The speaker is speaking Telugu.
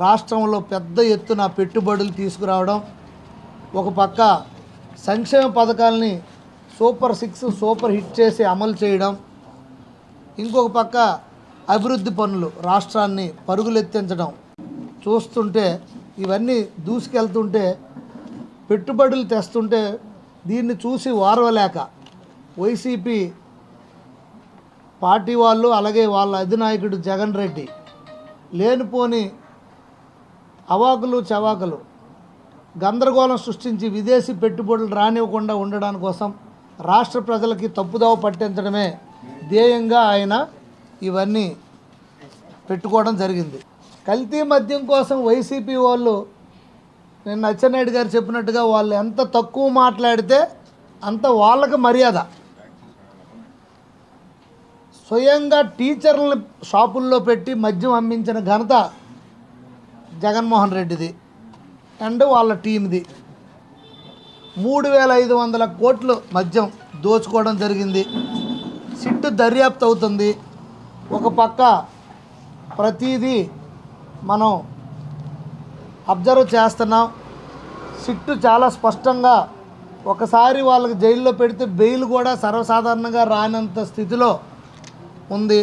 రాష్ట్రంలో పెద్ద ఎత్తున పెట్టుబడులు తీసుకురావడం ఒక పక్క సంక్షేమ పథకాలని సూపర్ సిక్స్ సూపర్ హిట్ చేసి అమలు చేయడం ఇంకొక పక్క అభివృద్ధి పనులు రాష్ట్రాన్ని పరుగులెత్తించడం చూస్తుంటే ఇవన్నీ దూసుకెళ్తుంటే పెట్టుబడులు తెస్తుంటే దీన్ని చూసి వారవలేక వైసీపీ పార్టీ వాళ్ళు అలాగే వాళ్ళ అధినాయకుడు జగన్ రెడ్డి లేనిపోని అవాకులు చవాకులు. గందరగోళం సృష్టించి విదేశీ పెట్టుబడులు రానివ్వకుండా ఉండడానికి కోసం రాష్ట్ర ప్రజలకి తప్పుదోవ పట్టించడమే ధ్యేయంగా ఆయన ఇవన్నీ పెట్టుకోవడం జరిగింది. కల్తీ మద్యం కోసం వైసీపీ వాళ్ళు నేను అచ్చెన్నాయుడు గారు చెప్పినట్టుగా వాళ్ళు ఎంత తక్కువ మాట్లాడితే అంత వాళ్ళకి మర్యాద. స్వయంగా టీచర్లను షాపుల్లో పెట్టి మద్యం అమ్మించిన ఘనత జగన్మోహన్ రెడ్డిది అండ్ వాళ్ళ టీంది మూడు వేల ఐదు వందల కోట్లు మద్యం దోచుకోవడం జరిగింది. సిట్టు దర్యాప్తు అవుతుంది. ఒక పక్క ప్రతిదీ మనం అబ్జర్వ్ చేస్తున్నాం. సిట్టు చాలా స్పష్టంగా ఒకసారి వాళ్ళకి జైల్లో పెడితే బెయిల్ కూడా సర్వసాధారణంగా రానంత స్థితిలో ఉంది.